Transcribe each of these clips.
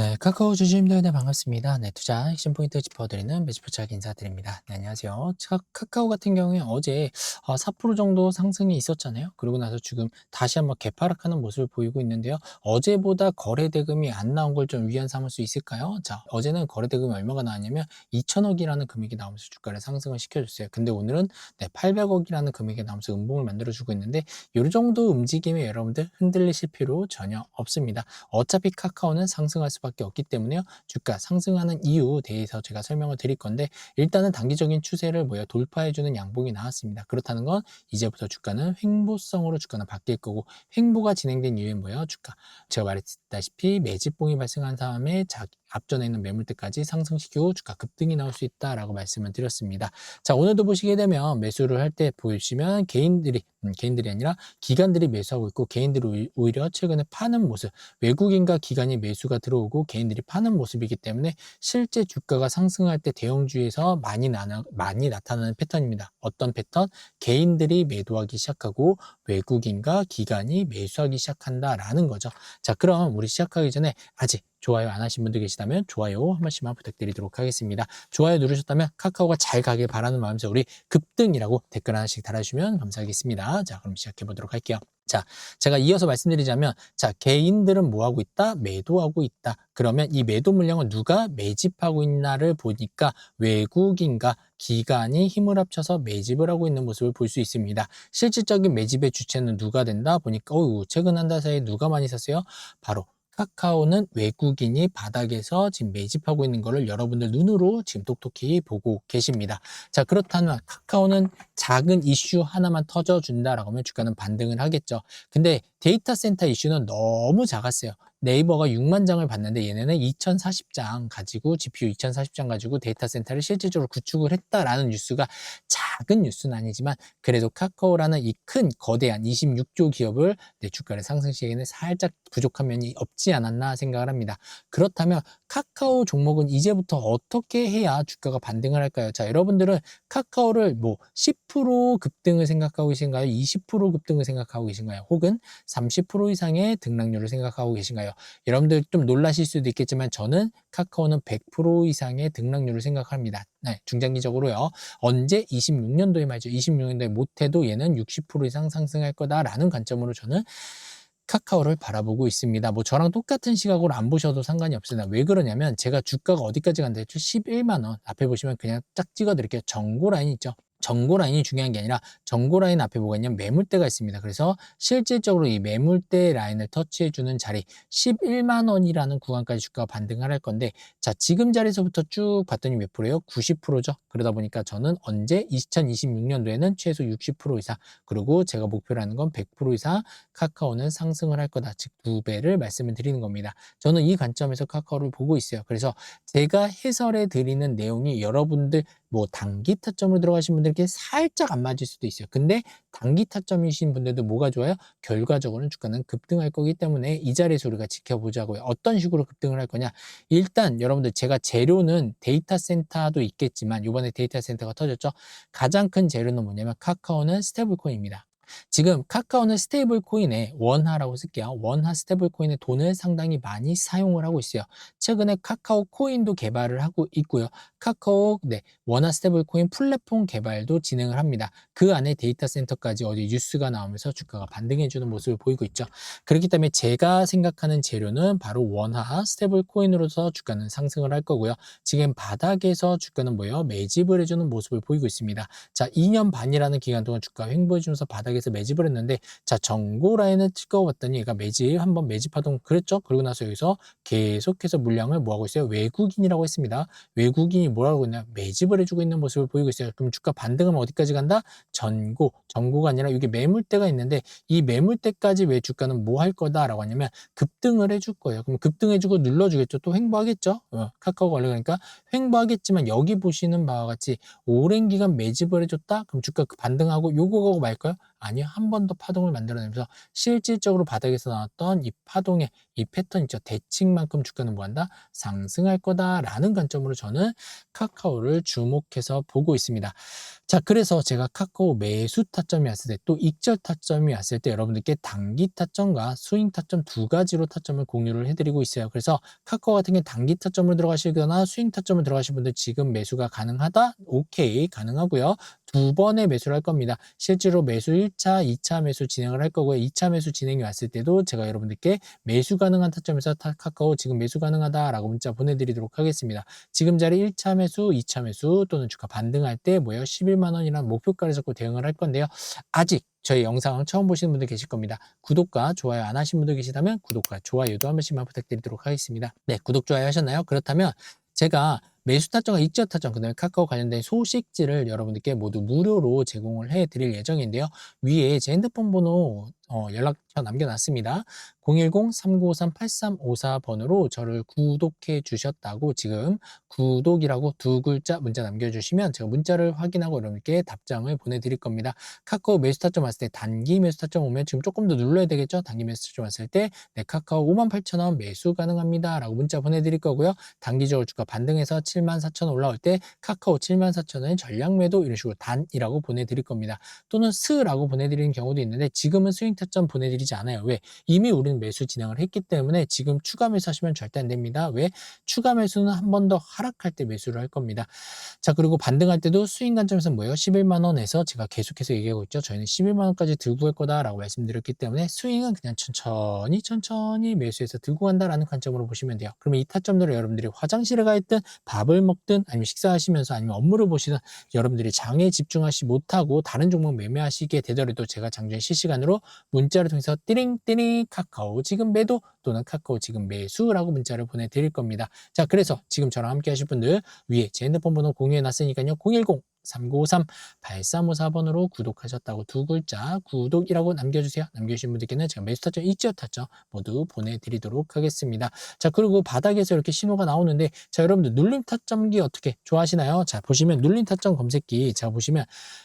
네, 카카오 주주님들 네, 반갑습니다. 네, 투자 핵심 포인트 짚어드리는 매주포착 인사드립니다. 네, 안녕하세요. 카, 카카오 같은 경우에 어제 어, 4% 정도 상승이 있었잖아요. 그러고 나서 지금 다시 한번 개파락하는 모습을 보이고 있는데요. 어제보다 거래 대금이 안 나온 걸 좀 위안 삼을 수 있을까요? 자, 어제는 거래 대금이 얼마가 나왔냐면 2천억이라는 금액이 나오면서 주가를 상승을 시켜줬어요. 근데 오늘은 네, 800억이라는 금액이 나오면서 음봉을 만들어주고 있는데 이 정도 움직임에 여러분들 흔들리실 필요 전혀 없습니다. 어차피 카카오는 상승할 수밖에 없기 때문에요. 주가 상승하는 이유 대해서 제가 설명을 드릴 건데 일단은 단기적인 추세를 뭐야 돌파해주는 양봉이 나왔습니다. 그렇다는 건 이제부터 주가는 횡보성으로 주가는 바뀔 거고 횡보가 진행된 이유에 뭐야 주가 제가 말했다시피 매집봉이 발생한 다음에 자기 앞전에 있는 매물대까지 상승시키고 주가 급등이 나올 수 있다라고 말씀을 드렸습니다. 자 오늘도 보시게 되면 매수를 할 때 보시면 개인들이 음, 개인들이 아니라 기관들이 매수하고 있고 개인들이 오히려 최근에 파는 모습 외국인과 기관이 매수가 들어오고 개인들이 파는 모습이기 때문에 실제 주가가 상승할 때 대형주에서 많이 나 많이 나타나는 패턴입니다. 어떤 패턴? 개인들이 매도하기 시작하고 외국인과 기관이 매수하기 시작한다라는 거죠. 자, 그럼 우리 시작하기 전에 아직 좋아요 안 하신 분들 계시다면 좋아요 한 번씩만 부탁드리도록 하겠습니다. 좋아요 누르셨다면 카카오가 잘 가길 바라는 마음에서 우리 급등이라고 댓글 하나씩 달아주시면 감사하겠습니다. 자, 그럼 시작해 보도록 할게요. 자, 제가 이어서 말씀드리자면, 자, 개인들은 뭐 하고 있다? 매도하고 있다. 그러면 이 매도 물량을 누가 매집하고 있나를 보니까 외국인과 기관이 힘을 합쳐서 매집을 하고 있는 모습을 볼 수 있습니다. 실질적인 매집의 주체는 누가 된다? 보니까, 어우, 최근 한 달 사이에 누가 많이 샀어요? 바로 카카오는 외국인이 바닥에서 지금 매집하고 있는 것을 여러분들 눈으로 지금 똑똑히 보고 계십니다. 자, 그렇다면 카카오는 작은 이슈 하나만 터져준다라고 하면 주가는 반등을 하겠죠. 근데 데이터 센터 이슈는 너무 작았어요. 네이버가 6만 장을 봤는데 얘네는 2040장 가지고 GPU 2040장 가지고 데이터 센터를 실질적으로 구축을 했다라는 뉴스가 작은 뉴스는 아니지만 그래도 카카오라는 이 큰 거대한 26조 기업을 내 주가를 상승시키기에는 살짝 부족한 면이 없지 않았나 생각을 합니다. 그렇다면 카카오 종목은 이제부터 어떻게 해야 주가가 반등을 할까요? 자, 여러분들은 카카오를 뭐 10% 급등을 생각하고 계신가요? 20% 급등을 생각하고 계신가요? 혹은 30% 이상의 등락률을 생각하고 계신가요? 여러분들 좀 놀라실 수도 있겠지만 저는 카카오는 100% 이상의 등락률을 생각합니다. 네, 중장기적으로요. 언제 26년도에 말이죠. 26년도에 못해도 얘는 60% 이상 상승할 거다라는 관점으로 저는 카카오를 바라보고 있습니다. 뭐 저랑 똑같은 시각으로 안 보셔도 상관이 없습니다. 왜 그러냐면 제가 주가가 어디까지 간다 했죠? 11만 원. 앞에 보시면 그냥 딱 찍어 드릴게요. 정고 라인 있죠? 정고 라인이 중요한 게 아니라 정고 라인 앞에 뭐가 있냐면 매물대가 있습니다. 그래서 실질적으로 이 매물대 라인을 터치해 주는 자리 11만 원이라는 구간까지 주가가 반등을 할 건데 자 지금 자리에서부터 쭉 봤더니 몇 프로예요? 90%죠. 그러다 보니까 저는 언제 2026년도에는 최소 60% 이상 그리고 제가 목표로 하는 건 100% 이상 카카오는 상승을 할 거다. 즉 두 배를 말씀을 드리는 겁니다. 저는 이 관점에서 카카오를 보고 있어요. 그래서 제가 해설해 드리는 내용이 여러분들 뭐 단기 타점으로 들어가신 분들께 살짝 안 맞을 수도 있어요. 근데 단기 타점이신 분들도 뭐가 좋아요? 결과적으로는 주가는 급등할 거기 때문에 이 자리에서 우리가 지켜보자고요. 어떤 식으로 급등을 할 거냐? 일단 여러분들 제가 재료는 데이터 센터도 있겠지만 이번에 데이터 센터가 터졌죠. 가장 큰 재료는 뭐냐면 카카오는 스테이블 코인입니다. 지금 카카오는 스테이블 코인에 원화라고 쓸게요. 원화 스테이블 코인의 돈을 상당히 많이 사용을 하고 있어요. 최근에 카카오 코인도 개발을 하고 있고요. 카카오 네, 원화 스테이블 코인 플랫폼 개발도 진행을 합니다. 그 안에 데이터 센터까지 어디 뉴스가 나오면서 주가가 반등해 주는 모습을 보이고 있죠. 그렇기 때문에 제가 생각하는 재료는 바로 원화 스테이블 코인으로서 주가는 상승을 할 거고요. 지금 바닥에서 주가는 뭐예요? 매집을 해주는 모습을 보이고 있습니다. 자, 2년 반이라는 기간 동안 주가 횡보해주면서 바닥에 여기서 매집을 했는데 자 정고 라인을 찍어봤더니 얘가 매집 한번 매집하던 그랬죠? 그러고 나서 여기서 계속해서 물량을 뭐하고 있어요. 외국인이라고 했습니다. 외국인이 뭐라고 했냐? 매집을 해주고 있는 모습을 보이고 있어요. 그럼 주가 반등하면 어디까지 간다? 전고 전고가 아니라 여기 매물대가 있는데 이 매물대까지 왜 주가는 뭐 할 거다라고 하냐면 급등을 해줄 거예요. 그럼 급등해주고 눌러주겠죠? 또 횡보하겠죠? 어, 카카오가 올라가니까 횡보하겠지만 여기 보시는 바와 같이 오랜 기간 매집을 해줬다? 그럼 주가 그 반등하고 요거 가고 말까요 아니요. 한 번 더 파동을 만들어내면서 실질적으로 바닥에서 나왔던 이 파동의 이 패턴 있죠. 대칭만큼 주가는 뭐한다? 상승할 거다라는 관점으로 저는 카카오를 주목해서 보고 있습니다. 자, 그래서 제가 카카오 매수 타점이 왔을 때 또 익절 타점이 왔을 때 여러분들께 단기 타점과 스윙 타점 두 가지로 타점을 공유를 해드리고 있어요. 그래서 카카오 같은 경우 단기 타점으로 들어가시거나 스윙 타점으로 들어가신 분들 지금 매수가 가능하다? 오케이, 가능하고요. 두 번의 매수를 할 겁니다. 실제로 매수 1차, 2차 매수 진행을 할 거고요. 2차 매수 진행이 왔을 때도 제가 여러분들께 매수 가능한 타점에서 타- 카카오 지금 매수 가능하다라고 문자 보내드리도록 하겠습니다. 지금 자리 1차 매수, 2차 매수 또는 주가 반등할 때 뭐예요? 11만 원이라는 목표가를 잡고 대응을 할 건데요. 아직 저희 영상 처음 보시는 분들 계실 겁니다. 구독과 좋아요 안 하신 분들 계시다면 구독과 좋아요도 한 번씩만 부탁드리도록 하겠습니다. 네, 구독, 좋아요 하셨나요? 그렇다면 제가 매수 타점과 익절 타점, 그 다음에 카카오 관련된 소식지를 여러분들께 모두 무료로 제공을 해 드릴 예정인데요. 위에 제 핸드폰 번호 어, 연락처 남겨놨습니다. 010-3953-8354번으로 저를 구독해 주셨다고 지금 구독이라고 두 글자 문자 남겨주시면 제가 문자를 확인하고 여러분께 답장을 보내드릴 겁니다. 카카오 매수 타점 왔을 때 단기 매수 타점 오면 지금 조금 더 눌러야 되겠죠? 단기 매수 타점 왔을 때 네, 카카오 58,000원 매수 가능합니다. 라고 문자 보내드릴 거고요. 단기적으로 주가 반등해서 74,000원 올라올 때 카카오 74,000원의 전량 매도 이런 식으로 단이라고 보내드릴 겁니다. 또는 스라고 보내드리는 경우도 있는데 지금은 스윙 타점 보내드리지 않아요. 왜? 이미 우리는 매수 진행을 했기 때문에 지금 추가 매수 하시면 절대 안 됩니다. 왜? 추가 매수는 한 번 더 하락할 때 매수를 할 겁니다. 자, 그리고 반등할 때도 스윙 관점에서 뭐예요? 11만 원에서 제가 계속해서 얘기하고 있죠. 저희는 11만 원까지 들고 갈 거다라고 말씀드렸기 때문에 스윙은 그냥 천천히 천천히 매수해서 들고 간다라는 관점으로 보시면 돼요. 그러면 이 타점들을 여러분들이 화장실에 가 있든 밥을 먹든 아니면 식사하시면서 아니면 업무를 보시든 여러분들이 장에 집중하시 못하고 다른 종목 매매하시게 되더라도 제가 장중에 실시간으로 문자를 통해서 띠링띠링 카카오 지금 매도 또는 카카오 지금 매수라고 문자를 보내드릴 겁니다. 자, 그래서 지금 저랑 함께 하실 분들 위에 제 핸드폰 번호 공유해 놨으니까요. 010 3953 8354번으로 구독하셨다고 두 글자 구독이라고 남겨주세요. 남겨주신 분들께는 제가 매수 타점, 익절 타점 모두 보내드리도록 하겠습니다. 자, 그리고 바닥에서 이렇게 신호가 나오는데 자, 여러분들 눌림 타점기 어떻게 좋아하시나요? 자, 보시면 눌림 타점 검색기 제가 보시면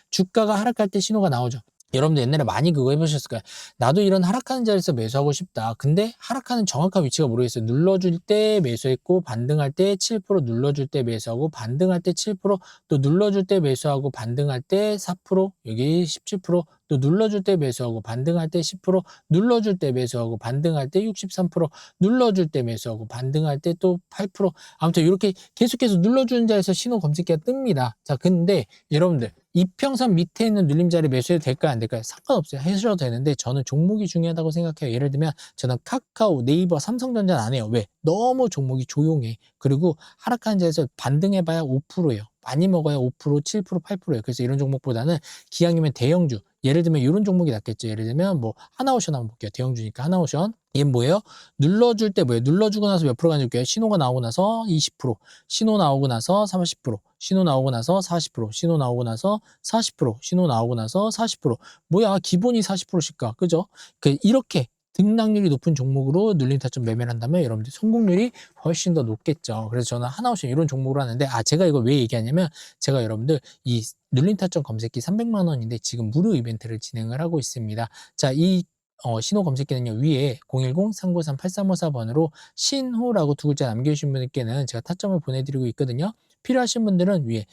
주가가 하락할 때 신호가 나오죠. 여러분들 옛날에 많이 그거 해보셨을 거예요. 나도 이런 하락하는 자리에서 매수하고 싶다. 근데 하락하는 정확한 위치가 모르겠어요. 눌러줄 때 매수했고 반등할 때 7% 눌러줄 때 매수하고 반등할 때 7%또 눌러줄 때 매수하고 반등할 때 4% 여기 17%또 눌러줄 때 매수하고 반등할 때 10% 눌러줄 때 매수하고 반등할 때 63% 눌러줄 때 매수하고 반등할 때 또 8% 아무튼 이렇게 계속해서 눌러주는 자리에서 신호 검색기가 뜹니다. 자 근데 여러분들 이평선 밑에 있는 눌림자리 매수해도 될까요? 안 될까요? 상관없어요. 해주셔도 되는데 저는 종목이 중요하다고 생각해요. 예를 들면 저는 카카오, 네이버, 삼성전자는 안 해요. 왜? 너무 종목이 조용해. 그리고 하락하는 자리에서 반등해봐야 5%예요. 많이 먹어야 5%, 7%, 8%예요. 그래서 이런 종목보다는 기왕이면 대형주. 예를 들면 이런 종목이 낫겠죠. 예를 들면 뭐 하나오션 한번 볼게요. 대형주니까 하나오션. 얘는 뭐예요? 눌러줄 때 뭐예요? 눌러주고 나서 몇 프로 가 줄게요? 신호가 나오고 나서 20%, 신호 나오고 나서 30%, 신호 나오고 나서 40%, 신호 나오고 나서 40%, 신호 나오고 나서 40%. 뭐야? 기본이 40%씩가. 그죠? 그 이렇게 등락률이 높은 종목으로 눌림 타점 매매를 한다면 여러분들 성공률이 훨씬 더 높겠죠. 그래서 저는 하나오션 이런 종목으로 하는데 아 제가 이거 왜 얘기하냐면 제가 여러분들 이 눌림 타점 검색기 300만 원인데 지금 무료 이벤트를 진행을 하고 있습니다. 자, 이 어, 신호 검색기는요, 위에 010-393-8354번으로 신호라고 두 글자 남겨주신 분께는 제가 타점을 보내드리고 있거든요. 필요하신 분들은 위에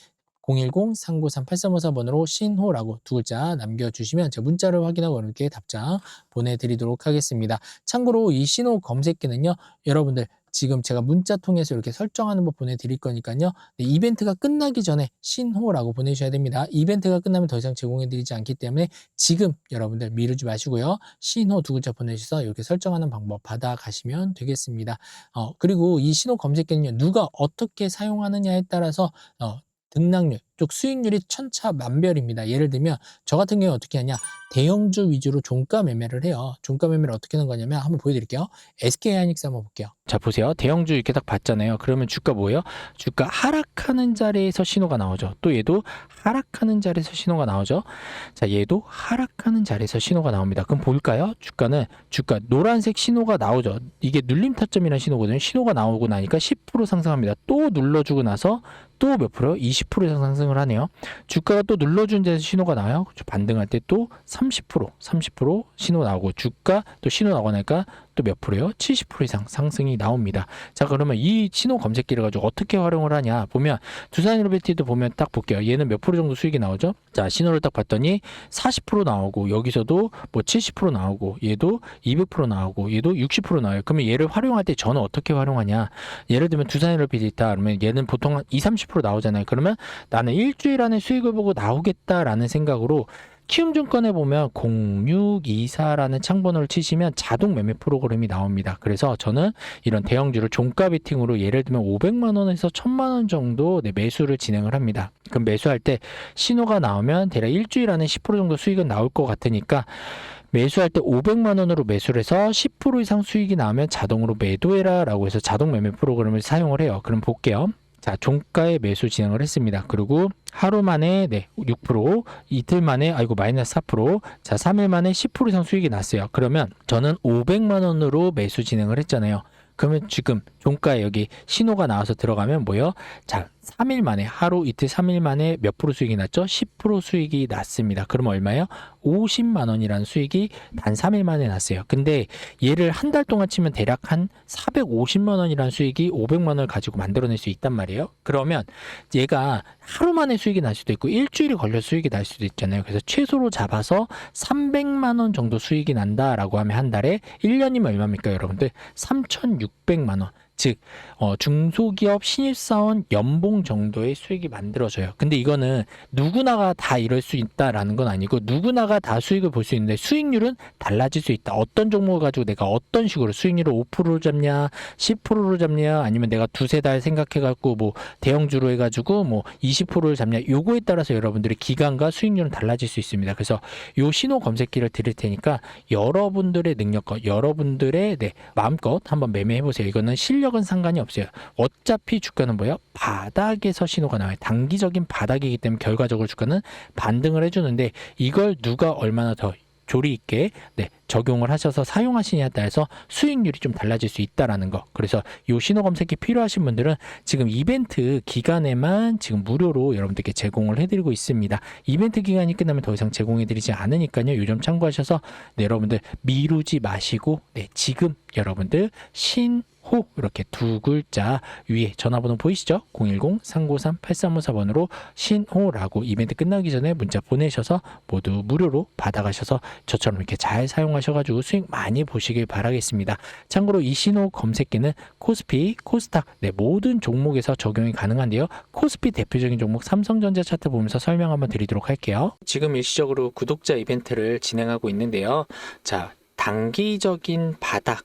010-393-8354번으로 신호라고 두 글자 남겨주시면 제가 문자를 확인하고 이렇게 답장 보내드리도록 하겠습니다. 참고로 이 신호 검색기는요, 여러분들 지금 제가 문자 통해서 이렇게 설정하는 법 보내드릴 거니까요. 네, 이벤트가 끝나기 전에 신호라고 보내셔야 됩니다. 이벤트가 끝나면 더 이상 제공해드리지 않기 때문에 지금 여러분들 미루지 마시고요. 신호 두 글자 보내주셔서 이렇게 설정하는 방법 받아가시면 되겠습니다. 어, 그리고 이 신호 검색기는요. 누가 어떻게 사용하느냐에 따라서 어, 등락률, 쪽 수익률이 천차만별입니다. 예를 들면 저 같은 경우에 어떻게 하냐 대형주 위주로 종가 매매를 해요. 종가 매매를 어떻게 하는 거냐면 한번 보여드릴게요. SK 하이닉스 한번 볼게요. 자 보세요. 대형주 이렇게 딱 봤잖아요. 그러면 주가 뭐예요? 주가 하락하는 자리에서 신호가 나오죠. 또 얘도 하락하는 자리에서 신호가 나오죠. 자 얘도 하락하는 자리에서 신호가 나옵니다. 그럼 볼까요? 주가는 주가 노란색 신호가 나오죠. 이게 눌림 타점이라는 신호거든요. 신호가 나오고 나니까 10% 상승합니다. 또 눌러주고 나서 또 몇 프로? 20% 이상 상승을 하네요. 주가가 또 눌러준 데서 신호가 나와요. 반등할 때 또 30%, 30% 신호 나오고 주가 또 신호 나오고 나니까 또 몇 프로요? 70% 이상 상승이 나옵니다. 자, 그러면 이 신호 검색기를 가지고 어떻게 활용을 하냐 보면 두산일로베티도 보면 딱 볼게요. 얘는 몇 프로 정도 수익이 나오죠? 자, 신호를 딱 봤더니 40% 나오고 여기서도 뭐 70% 나오고 얘도 200% 나오고 얘도 60% 나와요. 그러면 얘를 활용할 때 저는 어떻게 활용하냐? 예를 들면 두산일로베티 있다 그러면 얘는 보통 한 2, 30% 나오잖아요. 그러면 나는 일주일 안에 수익을 보고 나오겠다라는 생각으로 키움증권에 보면 0624라는 창번호를 치시면 자동 매매 프로그램이 나옵니다. 그래서 저는 이런 대형주를 종가 베팅으로 예를 들면 500만 원에서 1000만 원 정도 네, 매수를 진행을 합니다. 그럼 매수할 때 신호가 나오면 대략 일주일 안에 10% 정도 수익은 나올 것 같으니까 매수할 때 500만 원으로 매수를 해서 10% 이상 수익이 나오면 자동으로 매도해라 라고 해서 자동 매매 프로그램을 사용을 해요. 그럼 볼게요. 자, 종가에 매수 진행을 했습니다. 그리고 하루 만에 네, 6%, 이틀 만에 아이고 마이너스 4%, 자, 3일 만에 10% 이상 수익이 났어요. 그러면 저는 500만 원으로 매수 진행을 했잖아요. 그러면 지금 종가에 여기 신호가 나와서 들어가면 뭐요? 자, 3일 만에 하루 이틀 3일 만에 몇 프로 수익이 났죠? 10% 수익이 났습니다. 그럼 얼마예요? 50만 원이라는 수익이 단 3일 만에 났어요. 근데 얘를 한 달 동안 치면 대략 한 450만 원이라는 수익이 500만 원을 가지고 만들어낼 수 있단 말이에요. 그러면 얘가 하루 만에 수익이 날 수도 있고 일주일이 걸려 수익이 날 수도 있잖아요. 그래서 최소로 잡아서 300만 원 정도 수익이 난다라고 하면 한 달에 1년이면 얼마입니까, 여러분들? 3,600만 원. 즉 어, 중소기업 신입사원 연봉 정도의 수익이 만들어져요. 근데 이거는 누구나가 다 이럴 수 있다라는 건 아니고 누구나가 다 수익을 볼 수 있는데 수익률은 달라질 수 있다. 어떤 종목을 가지고 내가 어떤 식으로 수익률을 5%로 잡냐, 10%로 잡냐, 아니면 내가 두세 달 생각해갖고 뭐 대형주로 해가지고 뭐 20%를 잡냐, 요거에 따라서 여러분들의 기간과 수익률은 달라질 수 있습니다. 그래서 요 신호 검색기를 드릴 테니까 여러분들의 능력과 여러분들의 네, 마음껏 한번 매매해 보세요. 이거는 실력 은 상관이 없어요. 어차피 주가는 뭐예요? 바닥에서 신호가 나와요. 단기적인 바닥이기 때문에 결과적으로 주가는 반등을 해주는데 이걸 누가 얼마나 더 조리 있게 네, 적용을 하셔서 사용하시냐에 따라서 수익률이 좀 달라질 수 있다라는 거. 그래서 요 신호 검색기 필요하신 분들은 지금 이벤트 기간에만 지금 무료로 여러분들께 제공을 해드리고 있습니다. 이벤트 기간이 끝나면 더 이상 제공해드리지 않으니까요. 요점 참고하셔서 네, 여러분들 미루지 마시고 네, 지금 여러분들 신 호 이렇게 두 글자 위에 전화번호 보이시죠? 010-393-8354번으로 신호라고 이벤트 끝나기 전에 문자 보내셔서 모두 무료로 받아가셔서 저처럼 이렇게 잘 사용하셔가지고 수익 많이 보시길 바라겠습니다. 참고로 이 신호 검색기는 코스피, 코스닥 네, 모든 종목에서 적용이 가능한데요. 코스피 대표적인 종목 삼성전자 차트 보면서 설명 한번 드리도록 할게요. 지금 일시적으로 구독자 이벤트를 진행하고 있는데요. 자, 단기적인 바닥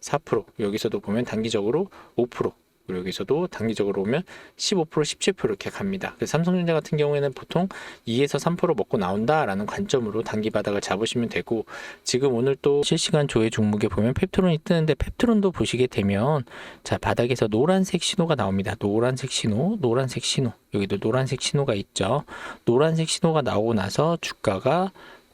4% 여기서도 보면 단기적으로 5% 그리고 여기서도 단기적으로 보면 15% 17% 이렇게 갑니다. 그래서 삼성전자 같은 경우에는 보통 2에서 3% 먹고 나온다라는 관점으로 단기 바닥을 잡으시면 되고 지금 오늘 또 실시간 조회 종목에 보면 펩트론이 뜨는데 펩트론도 보시게 되면 자 바닥에서 노란색 신호가 나옵니다. 노란색 신호, 노란색 신호 여기도 노란색 신호가 있죠. 노란색 신호가 나오고 나서 주가가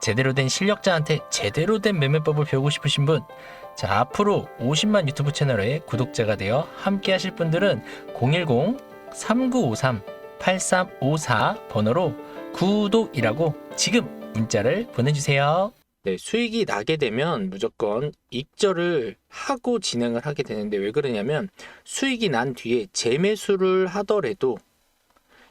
제대로 된 실력자한테 제대로 된 매매법을 배우고 싶으신 분, 자, 앞으로 50만 유튜브 채널의 구독자가 되어 함께 하실 분들은 010-3953-8354 번호로 구독이라고 지금 문자를 보내주세요. 네, 수익이 나게 되면 무조건 익절을 하고 진행을 하게 되는데 왜 그러냐면 수익이 난 뒤에 재매수를 하더라도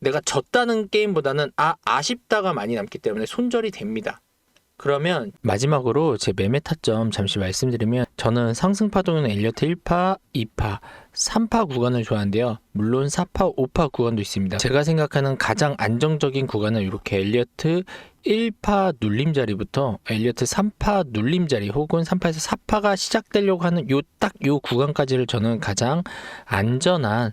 내가 졌다는 게임보다는 아 아쉽다가 많이 남기 때문에 손절이 됩니다. 그러면 마지막으로 제 매매 타점 잠시 말씀드리면 저는 상승 파동은 엘리어트 1파, 2파, 3파 구간을 좋아하는데요. 물론 4파, 5파 구간도 있습니다. 제가 생각하는 가장 안정적인 구간은 이렇게 엘리어트 1파 눌림 자리부터 엘리어트 3파 눌림 자리 혹은 3파에서 4파가 시작되려고 하는 요 딱요 구간까지를 저는 가장 안전한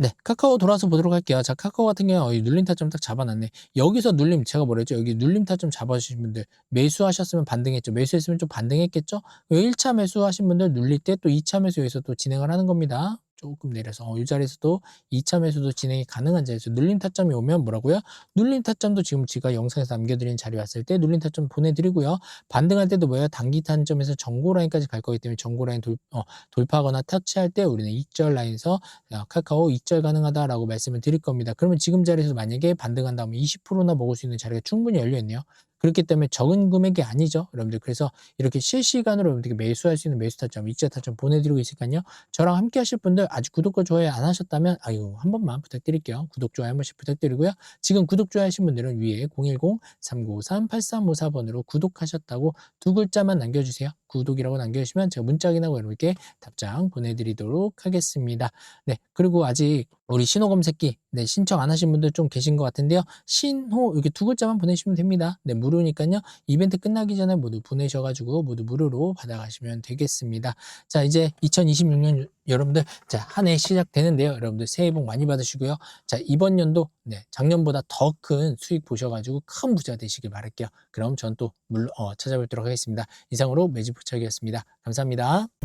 네, 카카오 돌아서 보도록 할게요. 자, 카카오 같은 경우 어, 이 눌림 타점 딱 잡아놨네. 여기서 눌림 제가 뭐랬죠? 여기 눌림 타점 잡아주신 분들 매수하셨으면 반등했죠. 매수했으면 좀 반등했겠죠? 1차 매수하신 분들 눌릴 때 또 2차 매수 여기서 또 진행을 하는 겁니다. 조금 내려서 어, 이 자리에서도 2차 매수도 진행이 가능한 자리에서 눌림 타점이 오면 뭐라고요? 눌림 타점도 지금 제가 영상에서 남겨드린 자리 왔을 때 눌림 타점 보내드리고요. 반등할 때도 뭐예요? 단기 탄점에서 전고 라인까지 갈 거기 때문에 전고 라인 돌, 어, 돌파하거나 터치할 때 우리는 익절 라인에서 야, 카카오 익절 가능하다라고 말씀을 드릴 겁니다. 그러면 지금 자리에서 만약에 반등한 다음에 20%나 먹을 수 있는 자리가 충분히 열려 있네요. 그렇기 때문에 적은 금액이 아니죠, 여러분들. 그래서 이렇게 실시간으로 여러분들께 매수할 수 있는 매수 타점, 익절 타점 보내드리고 있으니까요. 저랑 함께 하실 분들 아직 구독과 좋아요 안 하셨다면 아유 한 번만 부탁드릴게요. 구독 좋아요 한 번씩 부탁드리고요. 지금 구독 좋아요 하신 분들은 위에 010-3953-8354번으로 구독하셨다고 두 글자만 남겨주세요. 구독이라고 남겨주시면 제가 문자 확인하고 여러분께 답장 보내드리도록 하겠습니다. 네 그리고 아직 우리 신호 검색기 네 신청 안 하신 분들 좀 계신 것 같은데요. 신호 이렇게 두 글자만 보내시면 됩니다. 네 무료니까요. 이벤트 끝나기 전에 모두 보내셔가지고 모두 무료로 받아가시면 되겠습니다. 자 이제 2026년 여러분들 자 한 해 시작되는데요. 여러분들 새해 복 많이 받으시고요. 자 이번 연도 네 작년보다 더 큰 수익 보셔가지고 큰 부자 되시길 바랄게요. 그럼 전 또물 어, 찾아뵙도록 하겠습니다. 이상으로 매직 부착이었습니다. 감사합니다.